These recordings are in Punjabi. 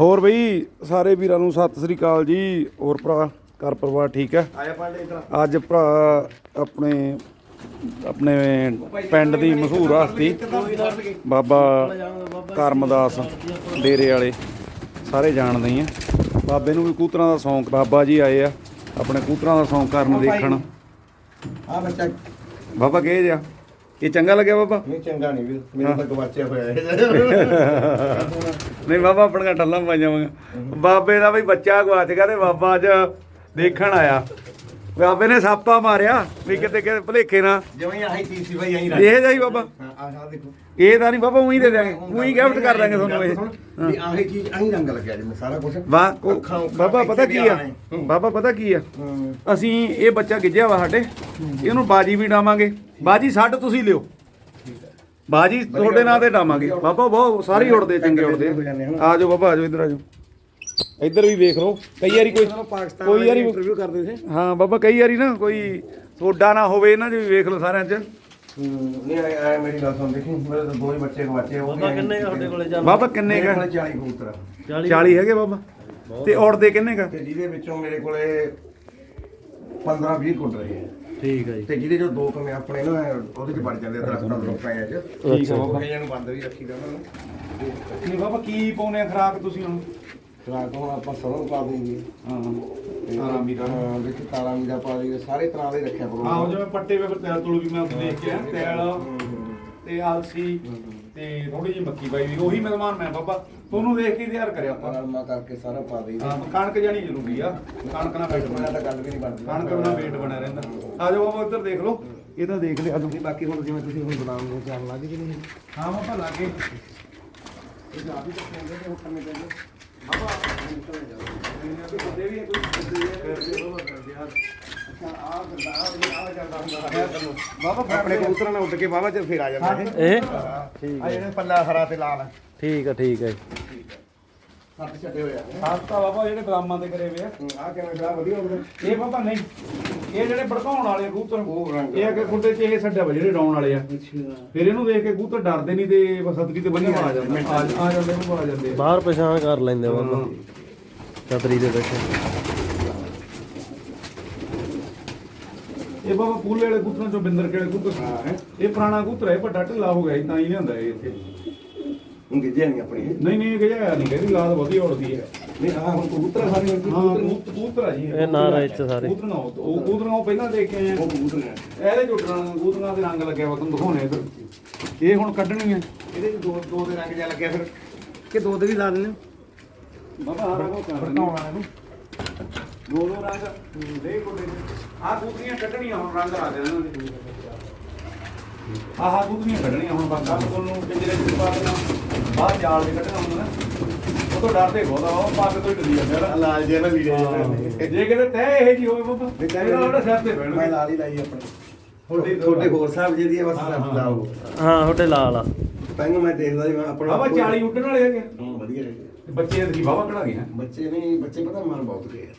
ਹੋਰ ਬਈ ਸਾਰੇ ਵੀਰਾਂ ਨੂੰ ਸਤਿ ਸ੍ਰੀ ਅਕਾਲ ਜੀ। ਹੋਰ ਭਰਾ ਘਰ ਪਰਿਵਾਰ ਠੀਕ ਹੈ? ਅੱਜ ਭਰਾ ਆਪਣੇ ਆਪਣੇ ਪਿੰਡ ਦੀ ਮਸ਼ਹੂਰ ਹਸਤੀ ਬਾਬਾ ਕਰਮਦਾਸ ਡੇਰੇ ਵਾਲੇ ਸਾਰੇ ਜਾਣਦੇ ਆ। ਬਾਬੇ ਨੂੰ ਵੀ ਕੂਤਰਾਂ ਦਾ ਸ਼ੌਂਕ ਬਾਬਾ ਜੀ ਆਏ ਆ ਆਪਣੇ ਕੂਤਰਾਂ ਦਾ ਸ਼ੌਂਕ ਕਰਨ ਦੇਖਣ। ਆ ਬੱਚਾ। ਬਾਬਾ ਕਿਹ ਜਿਆ ਇਹ ਚੰਗਾ ਲੱਗਿਆ ਬਾਬਾ? ਨਹੀਂ ਚੰਗਾ ਨਹੀਂ ਵੀਰ। ਮੇਰਾ ਤਾਂ ਗਵਾਚਿਆ ਹੋਇਆ ਹੈ ਨਹੀਂ ਬਾਬਾ ਆਪਣੀਆਂ ਟੱਲਾਂ ਪਾਈਆਂ ਵਾਂਗਾ ਬਾਬੇ ਦਾ ਬਈ ਬੱਚਾ ਗਵਾਚ ਗਿਆ ਤੇ ਬਾਬਾ ਅੱਜ ਦੇਖਣ ਆਇਆ। ਬਾਬੇ ਨੇ ਸਾਪਾ ਮਾਰਿਆ ਵੀ ਕਿਤੇ ਕਿਤੇ ਭਲੇਖੇ ਨਾ ਜਿਵੇਂ ਆਹੀ ਚੀਜ਼ ਸੀ ਬਈ ਆਹੀ ਇਹ ਜਾਈ ਬਾਬਾ। ਆਹ ਦੇਖੋ। ਇਹ ਤਾਂ ਨਹੀਂ ਬਾਬਾ ਉਹੀ ਦੇ ਦਿਆਂਗੇ। ਉਹੀ ਗਿਫਟ ਕਰ ਦਾਂਗੇ ਤੁਹਾਨੂੰ ਇਹ। ਵੀ ਆਹੀ ਚੀਜ਼ ਆਹੀ ਰੰਗ ਲੱਗਿਆ ਜਿਵੇਂ ਸਾਰਾ ਕੁਝ ਵਾਹ ਬਾਬਾ ਪਤਾ ਕੀ ਆ ਬਾਬਾ ਪਤਾ ਕੀ ਆ? ਅਸੀਂ ਇਹ ਬੱਚਾ ਗਿੱਜਿਆ ਵਾ ਸਾਡੇ। ਇਹਨੂੰ ਬਾਜੀ ਵੀ ਡਾਵਾਂਗੇ। ਬਾਜੀ ਛੱਡ ਤੁਸੀਂ ਲਿਓ। ਬਾਜੀ ਤੁਹਾਡੇ ਨਾਂ ਤੇ ਡਾਵਾਂਗੇ। ਬਾਬਾ ਬਹੁਤ ਸਾਰੇ ਉੜਦੇ ਚੰਗੇ ਉੜਦੇ ਆ। ਜਾਓ ਬਾਬਾ ਆ ਜਾਓ ਇੱਧਰ ਆ ਜਾਓ। ਇੱਧਰ ਵੀ ਵੇਖ ਲਓ ਕਈ ਵਾਰੀ ਕੋਈ ਕੋਈ ਵਾਰੀ ਇੰਟਰਵਿਊ ਕਰਦੇ ਸੀ। ਹਾਂ ਬਾਬਾ ਕਈ ਵਾਰੀ ਨਾ ਕੋਈ ਸੋਡਾ ਨਾ ਹੋਵੇ ਇਹਨਾਂ 'ਚ ਵੀ ਵੇਖ ਲਓ ਸਾਰਿਆਂ 'ਚ। ਨਹੀਂ ਆਇਆ ਮੇਰੀ ਗੱਲ ਸੁਣ ਦੇਖੀ ਮੇਰੇ ਤਾਂ ਦੋ ਹੀ ਬੱਚੇ ਗਵਾਚੇ ਉਹ ਬਾਬਾ ਕਿੰਨੇ ਕੁ ਤੁਹਾਡੇ ਕੋਲੇ ਜਾਨ ਬਾਬਾ ਕਿੰਨੇ ਕਾ ਕੋਲ 40 ਕਬੂਤਰ ਆ। 40 ਹੈਗੇ ਬਾਬਾ? ਤੇ ਉੜਦੇ ਕਿੰਨੇ ਕਾ ਤੇ ਜਿਹਦੇ ਵਿੱਚੋਂ ਮੇਰੇ ਕੋਲੇ 15 20 ਕੁੱਟ ਰਹੇ ਆ। ਠੀਕ ਹੈ ਜੀ। ਤੇ ਜਿਹਦੇ ਜੋ ਦੋ ਕਮੇ ਆਪਣੇ ਨਾ ਉਹਦੇ ਚ ਵੜ ਜਾਂਦੇ ਆ ਦਰਖਤਾਂ ਦੇ ਲੋਕਾਂ ਚ ਠੀਕ ਆ ਬਾਬਾ। ਕਈਆਂ ਨੂੰ ਬੰਦ ਵੀ ਰੱਖੀਦਾ ਉਹਨਾਂ ਨੂੰ। ਨਹੀਂ ਬਾਬਾ ਕੀ ਪਾਉਨੇ ਆ ਖਰਾਕ ਤੁਸੀਂ ਹੁਣ? ਖਰਾਕ ਹੁਣ ਆਪਾਂ ਸਰੋਂ ਪਾ ਦੇਈਏ। ਹਾਂ। ਤੇ ਹਾਂ ਮੀਰਾ। ਹਾਂ ਵਿੱਚ ਤਾਰਾ ਮੀਰਾ ਪਾ ਦੇਈਏ। ਸਾਰੇ ਤਰ੍ਹਾਂ ਦੇ ਰੱਖਿਆ ਕਰੋ। ਹਾਂ ਉਹ ਜਿਵੇਂ ਪੱਟੇ ਵੇ ਤੇਲ ਤੁਲ ਵੀ ਮੈਂ ਉੱਥੇ ਦੇਖ ਕੇ ਤੇਲ ਤੇ ਆਲਸੀ। ਤੇ ਥੋੜੀ ਜਿਹੀ ਮੱਕੀ ਪਾਈ ਵੀ ਉਹੀ ਮਹਿਮਾਨ ਮੈਂ ਬਾਬਾ। ਤੁਹਾਨੂੰ ਦੇਖ ਕੇ ਹੀ ਤਿਆਰ ਕਰਿਆ ਆਪਾਂ। ਪਾਲਮਾ ਕਰਕੇ ਸਾਰਾ ਪਾ ਦੇਈਏ ਹਾਂ ਕਣਕ ਜਾਣੀ ਜ਼ਰੂਰੀ ਆ। ਕਣਕ ਨਾਲ ਵੇਟ ਬਣਾ ਬਣਿਆ ਤਾਂ ਗੱਲ ਵੀ ਨਹੀਂ ਬਣਦੀ। ਕਣਕ ਨਾਲ ਵੇਟ ਬਣਿਆ ਰਹਿੰਦਾ। ਆ ਜਾਓ ਬਾਬਾ ਇੱਧਰ ਦੇਖ ਲਓ। ਇਹ ਤਾਂ ਦੇਖ ਲਿਆ ਨਹੀਂ ਬਾਕੀ ਹੁਣ ਜਿਵੇਂ ਤੁਸੀਂ ਹੁਣ ਬਣਾਉਣ ਨੂੰ ਚਾਹ ਲੱਗ ਜੀ ਨਹੀਂ ਹਾਂ ਬਾਬਾ ਲਾਗੇ ਇਹ ਜਾ ਵੀ ਤਾਂ ਕਹਿੰਦੇ ਨੇ ਹੁਕਮ ਦੇ ਬਾਬਾ ਆਪਣੇ ਕਬੂਤਰਾਂ ਨਾਲ ਉੱਡ ਕੇ ਬਾਬਾ ਚ ਫੇਰ ਆ ਜਾਂਦਾ ਇਹ? ਇਹ ਆ ਜਿਹੜੇ ਪੱਲਾ ਹਰਾ ਤੇ ਲਾਲ ਠੀਕ ਹੈ ਠੀਕ ਹੈ ਸੱਤ ਛੱਡੇ ਹੋਏ ਆ। ਸਾਸਤਾ ਬਾਬਾ ਜਿਹੜੇ ਬਰਾਮਾਂ ਤੇ ਕਰੇ ਵੇ ਆ। ਆ ਕਿਵੇਂ ਬੜਾ ਵਧੀਆ ਹੁੰਦਾ ਇਹ ਬਾਬਾ ਨਹੀਂ ਇਹ ਜਿਹੜੇ ਭੜਕਾਉਣ ਵਾਲੇ ਕਬੂਤਰ। ਉਹ ਰੰਗ ਇਹ ਅੱਗੇ ਖੁੱਡੇ 'ਚ ਇਹ ਛੱਡਿਆ ਵਾ ਜਿਹੜੇ ਡਾਉਣ ਵਾਲੇ ਆ। ਫਿਰ ਇਹਨੂੰ ਦੇਖ ਕੇ ਕਬੂਤਰ ਡਰਦੇ ਨਹੀਂ ਤੇ ਬਸ ਸਤਰੀ ਤੇ ਬੰਨ੍ਹਿਆ ਆ ਜਾਂਦਾ। ਆ ਆ ਜਾਂਦੇ ਨੂੰ ਆ ਜਾਂਦੇ ਆ। ਬਾਹਰ ਪਛਾਣ ਕਰ ਲੈਂਦੇ ਬਾਬਾ। ਛਤਰੀ ਦੇ ਵਿੱਚ। ਇਹ ਬਾਬਾ ਪੂਲੇ ਵਾਲੇ ਕਬੂਤਰਾਂ ਚੋਂ ਬਿੰਦਰ ਕਿਹੜੇ ਕਬੂਤਰ ਹਾਂ। ਇਹ ਪੁਰਾਣਾ ਕਬੂਤਰ ਹੈ ਵੱਡਾ ਢਿੱਲਾ ਹੋ ਗਿਆ ਸੀ, ਤਾਂ ਹੀ ਲਿਆਂਦਾ ਇਹ ਇੱਥੇ। ਹੁਣ ਗਿੱਜੇ ਨਹੀਂ ਆਪਣੇ। ਨਹੀਂ ਨਹੀਂ ਇਹ ਗਿਆ ਨਹੀਂ ਕਹਿੰਦੀ ਲਾਦ ਵਧੀਆ ਉੜਦੀ ਹੈ। ਨਹੀਂ ਆ ਹੁਣ ਕਬੂਤਰ ਸਾਰੇ। ਹੁਣ ਹਾਂ ਕਬੂਤਰ ਕਬੂਤ- ਕਬੂਤਰ ਆ ਜੀ। ਇਹ ਨਾਂ ਰਾਜ ਚ ਸਾਰੇ। ਕਬੂਤਰਾਂ ਉਹ ਉਹ ਕਬੂਤਰਾਂ ਉਹ ਪਹਿਲਾਂ ਦੇਖ ਕੇ ਆਏ ਆ। ਉਹ ਕਬੂਤਰ ਨੇ ਇਹਦੇ ਜੁਟਰਾਂ ਕਬੂਤਰਾਂ ਦੇ ਰੰਗ ਲੱਗਿਆ ਵਾ ਤੁਹਾਨੂੰ ਦਿਖਾਉਣੇ ਇੱਧਰ। ਇਹ ਹੁਣ ਕੱਢਣੀ ਹੈ ਇਹਦੇ ਚ ਦੋ ਦੋ ਦੇ ਰੰਗ ਜਿਹਾ ਲੱਗਿਆ ਫਿਰ। ਕਿ ਦੋ ਦੇ ਵੀ ਲਾ ਦਿੰਦੇ ਬਾਬਾ ਆ ਰੰਗੋ ਭੜਕਾਉਣ ਵਾਲੇ ਨੂੰ। ਦੋ ਦੋ ਰੰਗ ਦੇ ਕੋਲੇ ਆ ਕਬੂਤਰੀਆਂ ਕੱਢਣੀਆਂ ਹੁਣ ਰੰਗ ਆ ਜਾਣਾ ਇਹਨਾਂ ਦੇ। ਆਹ ਕਬੂਤਰੀਆਂ ਕੱਢਣੀਆਂ ਹੁਣ ਬਾਕਾ ਕੋਲ ਨੂੰ ਪਿੰਜਰੇ ਚ ਪਾ ਦੇਣਾ। ਬਾਹਰ ਜਾਲ ਦੇ ਕੱਢਣਾ ਹੁੰਦਾ ਨਾ। ਉਹ ਤੋਂ ਡਰਦੇ ਬਹੁਤ ਆ ਉਹ ਪੱਗ ਤੋਂ ਹੀ ਡਰੀ ਜਾਂਦੇ ਆ ਨਾ। ਲਾਲ ਜਿਹਾ ਨਾ ਲੀੜੇ ਹਾਂ। ਜੇ ਕਿਤੇ ਤੈ ਇਹ ਜੀ ਹੋਵੇ ਬਾਬਾ ਇਹਦਾ ਉਹਦਾ ਸਿਰ ਤੇ ਮੈਂ ਬਹਿਣਾ ਲਾਲ ਹੀ ਲਾਈ ਆਪਣੇ। ਤੁਹਾਡੇ ਤੁਹਾਡੇ ਹੋਰ ਸਾਹਿਬ ਜੀ ਦੀ ਆ ਬਸ। ਲਾਓ। ਹਾਂ। ਤੁਹਾਡੇ ਲਾਲ ਆ। ਪਹਿਲਾਂ ਮੈਂ ਦੇਖਦਾ ਜੀ ਮੈਂ ਆਪਣਾ ਬਾਬਾ 40 ਉੱਡਣ ਵਾਲੇ ਹੈਗੇ ਵਧੀਆ ਤੇ ਬੱਚੇ ਦੀ ਬਾਬਾ ਕਢਾ ਗਏ ਬੱਚੇ ਨਹੀਂ ਬੱਚੇ ਪਤਾ ਮਨ ਬਹੁਤ ਗਏ ਆ।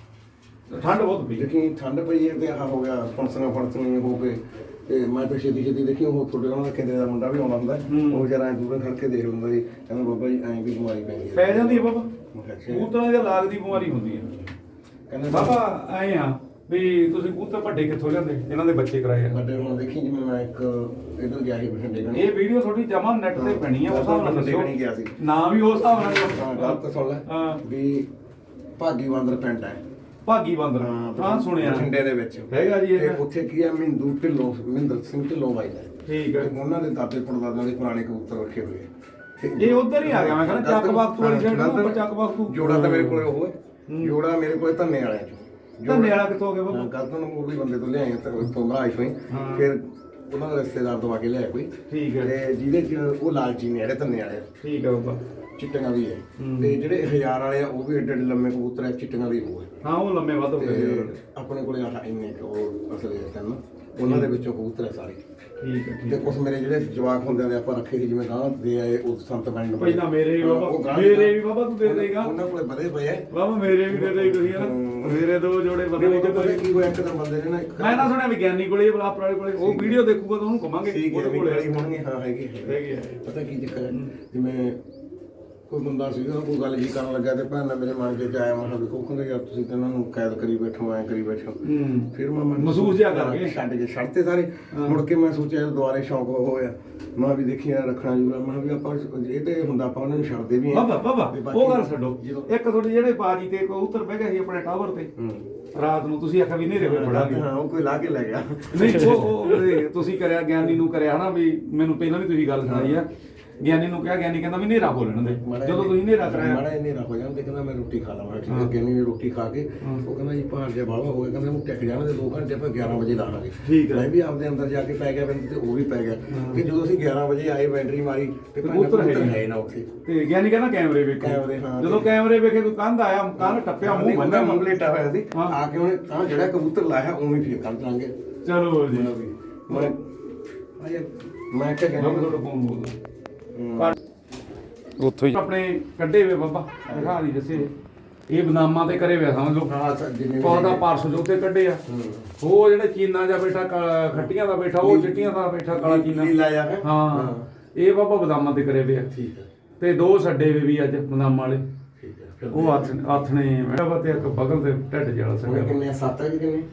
ਠੰਡ ਬਹੁਤ ਪਈ। ਦੇਖੀ ਠੰਡ ਪਈ ਹੈ ਤੇ ਆਹ ਹੋ ਗਿਆ ਫਣਸਣਾ ਫਣਸਣੀ ਹੋ ਕੇ ਤੇ ਮੈਂ ਤਾਂ ਛੇਤੀ ਛੇਤੀ ਦੇਖੀ ਉਹ ਤੁਹਾਡੇ ਉਹਨਾਂ ਦਾ ਦਾ ਮੁੰਡਾ ਵੀ ਆਉਂਦਾ ਹੁੰਦਾ ਹੂੰ। ਉਹ ਜਰਾ ਦੂਰੋਂ ਖੜ ਕੇ ਦੇਖ ਲੈਂਦਾ ਸੀ ਕਹਿੰਦਾ ਬਾਬਾ ਜੀ ਐਂ ਵੀ ਬਿਮਾਰੀ ਪੈ ਗਈ ਹੈ। ਪੈ ਜਾਂਦੀ ਆ ਬਾਬਾ। ਮੈਂ ਕਿਹਾ ਅੱਛਾ। ਕਬੂਤਰਾਂ ਦੀ ਲਾਗ ਦੀ ਬਿਮਾਰੀ ਹੁੰਦੀ ਹੈ। ਕਹਿੰਦਾ ਬਾਬਾ ਐ ਆ ਵੀ ਤੁਸੀਂ ਕਬੂਤਰ ਵੱਡੇ ਕਿੱਥੋਂ ਲਿਆਂਦੇ? ਇਹਨਾਂ ਦੇ ਬੱਚੇ ਕਰਾਏ ਆ। ਵੱਡੇ ਹੁਣ ਦੇਖੀ ਜਿਵੇਂ ਮੈਂ ਇੱਕ ਇਧਰ ਗਿਆ ਸੀ ਬਠਿੰਡੇ ਕਣੀ ਇਹ ਵੀਡੀਓ ਤੁਹਾਡੀ ਜਮਾ ਨੈਟ ਤੇ ਪੈਣੀ ਆ ਉਸ ਹਿਸਾਬ ਨਾਲ ਦੱਸਿਓ। ਕਣੀ ਗਿਆ ਸੀ। ਨਾਮ ਵੀ ਉਸ ਹਿਸਾਬ ਨਾਲ। ਹਾਂ ਗੱਲ ਤਾਂ ਸੁਣ ਲੈ। ਹਾਂ। ਵੀ ਭਾਗੀ ਬਾਂਦਰ ਪਿੰਡ ਹੈ। ਭਾਗੀ ਬੰਦਰ ਹਾਂ ਸੁਣਿਆ। ਬਠਿੰਡੇ ਦੇ ਵਿੱਚ। ਹੈਗਾ ਜੀ ਇਹ ਉੱਥੇ ਕੀ ਹੈ ਮਿੰਦੂ ਢਿੱਲੋਂ ਮਹਿੰਦਰ ਸਿੰਘ ਢਿੱਲੋਂ ਬਾਈ ਦਾ। ਠੀਕ ਹੈ। ਉਹਨਾਂ ਦੇ ਦਾਦੇ ਪੜਦਾਦਿਆਂ ਦੇ ਪੁਰਾਣੇ ਕਬੂਤਰ ਰੱਖੇ ਹੋਏ ਆ। ਇਹ ਉੱਧਰ ਹੀ ਆ ਗਿਆ ਮੈਂ ਕਹਿੰਦਾ ਚੱਕ ਬਾਖਤੂ ਵਾਲੀ ਸਾਈਡ ਨੂੰ ਚੱਕ ਬਾਖਤੂ ਜੋੜਾ ਤਾਂ ਮੇਰੇ ਕੋਲੇ ਉਹ ਹੈ। ਜੋੜਾ ਮੇਰੇ ਕੋਲੇ ਧੰਨੇ ਵਾਲਿਆਂ ਚੋਂ। ਧੰਨੇ ਵਾਲਾ ਕਿੱਥੋਂ ਹੋ ਗਿਆ ਬਾਬਾ? ਕੱਲ ਉਹ ਵੀ ਬੰਦੇ ਤੋਂ ਲਿਆਏ ਤੇ ਉੱਥੋਂ ਮਹਾਰਾਜ ਤੋਂ ਹੀ ਹਾਂ। ਫਿਰ ਉਹਨਾਂ ਦਾ ਰਿਸ਼ਤੇਦਾਰ ਤੋਂ ਆ ਕੇ ਲਿਆਇਆ ਕੋਈ। ਠੀਕ ਹੈ। ਤੇ ਜਿਹਦੇ ਚ ਉਹ ਲਾਲਚੀ ਨੇ ਜਿਹੜੇ ਧੰਨੇ ਵਾਲੇ ਠੀਕ ਹੈ ਬਾਬਾ। ਚਿੱਟੀਆਂ ਵੀ ਹੈ। ਹੂੰ। ਤੇ ਜਿਹੜੇ ਹਜ਼ਾਰ ਵਾਲੇ ਆ ਉਹ ਵੀ ਏਡੇ ਏਡੇ ਲੰਮੇ ਕਬੂਤਰ ਆ ਚਿੱਟੀਆਂ ਵੀ ਉਹ ਹੈ ਉਹ ਲੰਮੇ ਵੱਧ ਹੋ ਗਏ ਤੇ ਆਪਣੇ ਕੋਲੇ ਆਹ ਇੰਨੇ ਕੁ ਉਹ ਅਸਲੇ ਤਿੰਨ। ਉਹਨਾਂ ਦੇ ਵਿੱਚੋਂ ਕਬੂਤਰ ਹੈ ਸਾਰੇ। ਠੀਕ ਹੈ ਤੇ ਕੁਝ ਮੇਰੇ ਜਿਹੜੇ ਜਵਾਕ ਹੁੰਦੇ ਨੇ ਆਪਾਂ ਰੱਖੇ ਸੀ ਜਿਵੇਂ ਗਾਂ ਦੇ ਆਏ ਉਹ ਸੰਤ ਬਣ ਨੂੰ ਪਹਿਲਾਂ ਮੇਰੇ ਵੀ ਬਾਬਾ ਮੇਰੇ ਵੀ ਬਾਬਾ ਤੂੰ ਦੇ ਦੇਗਾ। ਉਹਨਾਂ ਕੋਲੇ ਵਧੇ ਪਏ ਆ। ਬਾਬਾ ਮੇਰੇ ਵੀ ਦੇ ਦੇ ਤੁਸੀਂ ਨਾ? ਹਮ। ਮੇਰੇ ਦੋ ਜੋੜੇ ਬੰਦੇ ਉਹ ਪਤਾ ਕੀ ਹੋਇਆ ਇੱਕ ਦਿਨ ਬੰਦੇ ਨੇ ਨਾ ਇੱਕ ਮੈਂ ਨਾ ਸੁਣਿਆ ਵਿਗਿਆਨੀ ਕੋਲੇ ਬਲਾਪ ਵਾਲੇ ਕੋਲੇ। ਉਹ ਵੀਡੀਓ ਦੇਖੂਗਾ ਤਾਂ ਉਹਨੂੰ ਕਹਾਂਗੇ ਉਹਦੇ ਕੋਲੇ। ਹੋਣਗੇ। ਹਾਂ ਹੈਗੇ ਹੈਗੇ। ਪਤਾ ਕੀ ਚੱਕਰ ਹੈ। ਜਿਵੇਂ ਕੋਈ ਬੰਦਾ ਸੀਗਾ ਕੋਈ ਗੱਲ ਜੀ ਕਰਨ ਲੱਗਾ ਤੇ ਭੈਣ ਨੇ ਮੇਰੇ ਮਨ 'ਚ ਆਇਆ ਮੈਂ ਕਿਹਾ ਵੀ ਉਹ ਕਹਿੰਦੇ ਯਾਰ ਤੁਸੀਂ ਤਾਂ ਇਹਨਾਂ ਨੂੰ ਕੈਦ ਕਰੀ ਬੈਠੋ ਐ ਕਰੀ ਬੈਠੋ। ਹੂੰ। ਫਿਰ ਮੈਂ ਮਨ ਮਹਿਸੂਸ ਜਿਹਾ ਕਰ ਗਏ। ਛੱਡ ਕੇ ਛੱਡਤੇ ਸਾਰੇ। ਮੁੜ ਕੇ ਮੈਂ ਸੋਚਿਆ ਦੁਬਾਰੇ ਸ਼ੌਂਕ ਹੋਇਆ। ਮੈਂ ਵੀ ਦੇਖਿਆ ਰੱਖਣਾ ਜੂਗਾ ਮੈਂ ਵੀ ਆਪਾਂ ਇਹ ਤੇ ਹੁੰਦਾ ਆਪਾਂ ਉਹਨਾਂ ਨੂੰ ਛੱਡਦੇ ਵੀ ਹਾਂ। ਬਾਬਾ ਬਾਬਾ ਉਹ ਗੱਲ ਛੱਡੋ। ਇੱਕ ਤੁਹਾਡੇ ਜਿਹੜੇ ਬਾਜੀ ਤੇ ਕਬੂਤਰ ਬਹਿ ਗਏ ਸੀ ਆਪਣੇ ਟਾਵਰ ਤੇ। ਰਾਤ ਨੂੰ ਤੁਸੀਂ ਆਖਿਆ ਵੀ ਨੇਰੇ ਹੋਏ ਪੜਾਂਗੇ ਹਾਂ ਉਹ ਕੋਈ ਲਾ ਕੇ ਲੈ ਗਿਆ। ਨਹੀਂ ਉਹ ਤੁਸੀਂ ਕਰਿਆ ਗਿਆਨੀ ਨੂੰ ਕਰਿਆ ਹਨਾ ਵੀ ਮੈਨੂੰ ਪਹਿਲਾਂ ਵੀ ਤੁਸੀਂ ਗੱਲ ਸੁਣਾਈ ਆ। ਗਿਆਨੀ ਨੂੰ ਕਿਹਾ ਗਿਆਨੀ ਕਹਿੰਦਾ ਵੀ ਨੇਰਾ ਬੋਲਣ ਦੇ। ਜਦੋਂ ਤੁਸੀਂ ਨੇਰਾ ਕਰਾਇਆ। ਮਾੜਾ ਜਿਹਾ ਹਨੇਰਾ ਹੋ ਜਾਣ ਤੇ ਕਹਿੰਦਾ ਮੈਂ ਰੋਟੀ ਖਾ ਲਵਾਂ ਠੀਕ ਹੈ? ਗਿਆਨੀ ਨੇ ਰੋਟੀ ਖਾ ਕੇ ਉਹ ਕਹਿੰਦਾ ਜੀ ਭਾਰ ਜਿਹਾ ਬਾਵਾ ਹੋ ਗਿਆ ਕਹਿੰਦਾ ਉਹਨੂੰ ਟਿਕ ਜਾਣ ਦੇ 2 ਘੰਟੇ ਆਪਾਂ 11 ਵਜੇ ਲਾਵਾਂਗੇ ਠੀਕ ਹੈ। ਮੈਂ ਵੀ ਆਪਦੇ ਅੰਦਰ ਜਾ ਕੇ ਪੈ ਗਿਆ ਬੰਦ ਤੇ ਉਹ ਵੀ ਪੈ ਗਿਆ। ਕਿ ਜਦੋਂ ਅਸੀਂ 11 ਵਜੇ ਆਏ ਬੈਟਰੀ ਮਾਰੀ ਤੇ ਕਬੂਤਰ ਹੈ ਨਹੀਂ। ਹੈ ਨਾ ਉੱਥੇ। ਤੇ ਗਿਆਨੀ ਕਹਿੰਦਾ ਕੈਮਰੇ ਵੇਖੋ। ਕੈਮਰੇ, ਹਾਂ। ਜਦੋਂ ਕੈਮਰੇ ਵੇਖੇ ਕੋਈ ਕੰਧ ਆਇਆ ਕੰਧ ਟੱਪਿਆ ਮੂੰਹ ਬੰਦਾ ਬੰਨਿਆ। ਮੂੰਹ ਲੇਟਾ ਹੋਇਆ ਸੀ। ਹਾਂ। ਆ ਕੇ ਉਹਨੇ ਤਾਂ ਜਿਹੜਾ ਕਬੂਤਰ ਲਾਇਆ ਉਵੇਂ ਫੇਰ ਕਰ ਦਾਂਗੇ ਚਲੋ ਜੀ। ਮੈਂ ਮੈਂ ਕਿਹਾ ਬਾਬਾ ਕਹਿੰਦਾ ਤੁਹਾਡਾ ਫੋਨ ਬੋਲਦਾ। ਉੱਥੋਂ ਹੀ। ਆਪਣੇ ਕੱਢੇ ਵੇ ਬਾਬਾ ਦਿਖਾ ਨਹੀਂ ਦੱਸੇ। ਇਹ ਬਨਾਮਾ ਤੇ ਕਰੇ ਵੇ ਸਮਝ ਲਓ। ਹਾਂ ਸਰ ਜਿੰਨੇ ਪੌਦਾ ਹੈਗੇ। ਪਾਰਸ ਜੋ ਤੇ ਕੱਢੇ ਆ। ਹੂੰ। ਉਹ ਜਿਹੜੇ ਚੀਨਾ ਜਾਂ ਬੈਠਾ ਖੱਟੀਆਂ ਦਾ ਬੈਠਾ ਉਹ ਚਿੱਟੀਆਂ ਦਾ ਬੈਠਾ ਕਾਲਾ ਚੀਨਾ। ਨੀਲਾ ਜਿਹਾ ਹੈ? ਹਾਂ। ਹਾਂ। ਇਹ ਬਾਬਾ ਬਦਾਮਾਂ ਤੇ ਕਰੇ ਵੇ ਆ। ਠੀਕ ਹੈ। ਤੇ ਦੋ ਛੱਡੇ ਵੇ ਵੀ ਅੱਜ ਬਦਾਮਾਂ ਵਾਲੇ। ਹੈ ਉਹ ਹੱਥ ਹੱਥਣੇ ਮੈਂ ਤੇ ਇੱਕ ਬਗਲ ਤੇ ਢਿੱਡ ਜਿਹੜਾ ਸੰਗਾ ਕਿੰਨੇ ਸੱਤ ਹੈ ਕਿੰਨੇ?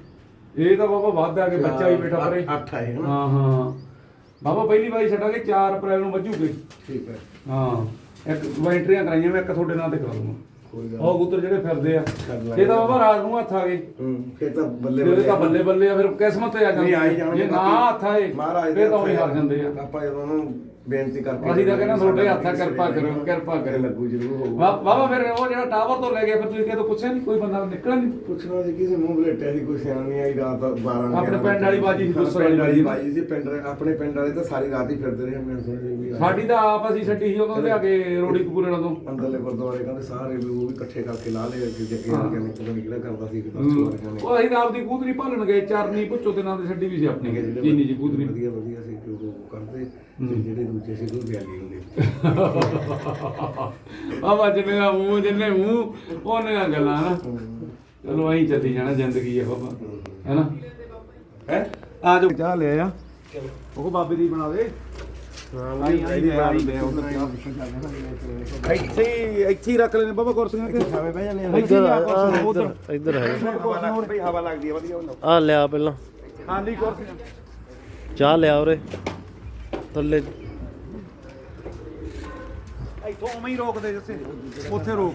ਇਹ ਤਾਂ ਬਾਬਾ ਵੱਧ ਆ ਕੇ ਬੱਚਾ ਵੀ ਬੈਠਾ ਪਰੇ। ਅੱਠ- ਆਏ ਹਾਂ ਹਾਂ। ਬਾਬਾ ਪਹਿਲੀ ਵਾਰੀ ਛੱਡਾਂਗੇ 4 ਅਪ੍ਰੈਲ ਨੂੰ ਵੱਜੂਗੇ। ਠੀਕ ਹੈ। ਹਾਂ ਇੱਕ ਐਂਟਰੀਆਂ ਕਰਾਈਆਂ ਮੈਂ ਇੱਕ ਤੁਹਾਡੇ ਨਾਂ ਤੇ ਕਰਾ ਦੂੰਗਾ। ਕੋਈ ਗੱਲ ਉਹ ਕਬੂਤਰ ਜਿਹੜੇ ਫਿਰਦੇ ਆ। ਇਹ ਤਾਂ ਬਾਬਾ ਰਾਤ ਨੂੰ ਹੱਥ ਆ ਗਏ। ਹੂੰ ਫਿਰ ਤਾਂ ਬੱਲੇ ਇਹਦੇ ਤਾਂ ਬੱਲੇ ਬੱਲੇ ਆ ਫਿਰ ਕਿਸਮਤ ਤੇ ਆ ਨਹੀਂ ਆਈ ਜਾਂਦੀ ਜਾਣਗੇ ਜੇ ਨਾ ਹੱਥ ਆਏ ਮਹਾਰਾਜ ਫਿਰ ਤਾਂ ਉਹੀ ਹਾਰ ਜਾਂਦੇ ਆ। ਆਪਾਂ ਜਦੋਂ ਉਹਨਾਂ ਨੂੰ ਬੇਨਤੀ ਕਰਕੇ ਅਸੀਂ ਤਾਂ ਕਹਿੰਦੇ ਤੁਹਾਡੇ ਹੱਥਾਂ ਕਿਰਪਾ ਕਰੋ, ਕਿਰਪਾ ਕਰੋ। ਲੱਗੂ ਜ਼ਰੂਰ ਹੋਊਗਾ। ਬਾਬਾ ਫਿਰ ਉਹ ਜਿਹੜਾ ਟਾਵਰ ਤੋਂ ਲੈ ਗਿਆ ਫਿਰ ਤੁਸੀਂ ਕਿਹਦੋਂ ਪੁੱਛਿਆ ਨਹੀਂ ਕੋਈ ਬੰਦਾ ਨਿਕਲਿਆ ਨਹੀਂ ਪੁੱਛਣਾ ਸੀ ਕਿਸੇ ਮੂੰਹ ਬਲੇਟਿਆ ਸੀ ਕੋਈ ਸਿਆਣ ਨਹੀਂ ਆਈ ਰਾਤ 12 ਆਪਣੇ ਪਿੰਡ ਵਾਲੀ ਬਾਜੀ ਸੀ, ਹਾਂ, ਗੁੱਸਰ ਪਿੰਡ ਵਾਲੀ ਬਾਜੀ। ਸੀ ਪਿੰਡ ਆਪਣੇ ਪਿੰਡ ਵਾਲੇ ਤਾਂ ਸਾਰੀ ਰਾਤ ਹੀ ਫਿਰਦੇ ਰਹੇ ਮੈਂ ਸੁਣਿਆ ਸਾਡੀ ਤਾਂ ਆਪ ਅਸੀਂ ਛੱਡੀ ਸੀ ਉਦੋਂ ਲਿਆ ਕੇ ਰੋੜੀ ਕਪੂਰੇ ਨਾਲ ਤੋਂ। ਅੰਦਰਲੇ ਗੁਰਦੁਆਰੇ ਕਹਿੰਦੇ ਸਾਰੇ ਵੀ ਉਹ ਵੀ ਇਕੱਠੇ ਕਰਕੇ ਲਾ ਲਏ ਕਿ ਜੱਗੇ ਵਰਗੇ ਨੇ ਪਤਾ ਨਹੀਂ ਕਿਹੜਾ ਕਰਦਾ ਸੀ ਕਿ ਉਹ ਅਸੀਂ ਤਾਂ ਆਪਦੀ ਕੂਦਰੀ ਭਾਲਣ ਗਏ ਚਰਨੀ ਪੁੱਛੋ ਤੇ ਨਾਂ ਦੀ ਛੱਡੀ ਵੀ ਸੀ ਆਪਣੀ। ਚੀਨੀ ਜੀ ਕੂਦਰੀ। ਵਧੀਆ ਵਧੀਆ ਸੀ। ਕਿ ਉਹ ਕਰਦੇ ਤੇ ਜਿਹੜੇ ਦੂਜੇ ਸੀ ਉਹ ਬਿਆਲੀ ਹੁੰਦੇ। ਬਾਬਾ ਜਿੰਨੇ ਦਾ ਮੂੰਹ ਜਿੰਨੇ ਮੂੰਹ ਉਹਨੇ ਗੱਲਾਂ ਨਾ। ਚਲੋ ਐਂ ਚੱਲੀ ਜਾਣਾ ਜ਼ਿੰਦਗੀ ਹੈ ਬਾਬਾ ਹੈਨਾ? ਹੈ? ਆ ਜੋ ਚਾਹ ਲੈ ਆ। ਉਹ ਬਾਬੇ ਦੀ ਬਣਾ ਦੇ। ਇੱਥੇ ਹੀ- ਇੱਥੇ ਹੀ ਰੱਖ ਲੈਣੇ ਬਾਬਾ ਕੁਰਸੀਆਂ ਤੇ। ਖਾਵੇ ਬਹਿ ਜਾਂਦੇ ਇੱਥੇ ਹੀ ਆ ਕੁਰਸੀਆਂ ਇੱਧਰ ਉਧਰ। ਇੱਧਰ ਹੈ ਬਈ ਹਵਾ ਲੱਗਦੀ ਹੈ ਵਧੀਆ ਹੁੰਦਾ ਆ ਲਿਆ ਪਹਿਲਾਂ। ਖਾਲੀ ਕੁਰਸੀਆਂ। ਚਾਹ ਲਿਆ ਉਰੇ। ਥੱਲੇ। ਇੱਥੋਂ ਉਵੇਂ ਹੀ ਰੋਕਦੇ ਜਿੱਥੇ ਉੱਥੇ ਰੋਕ।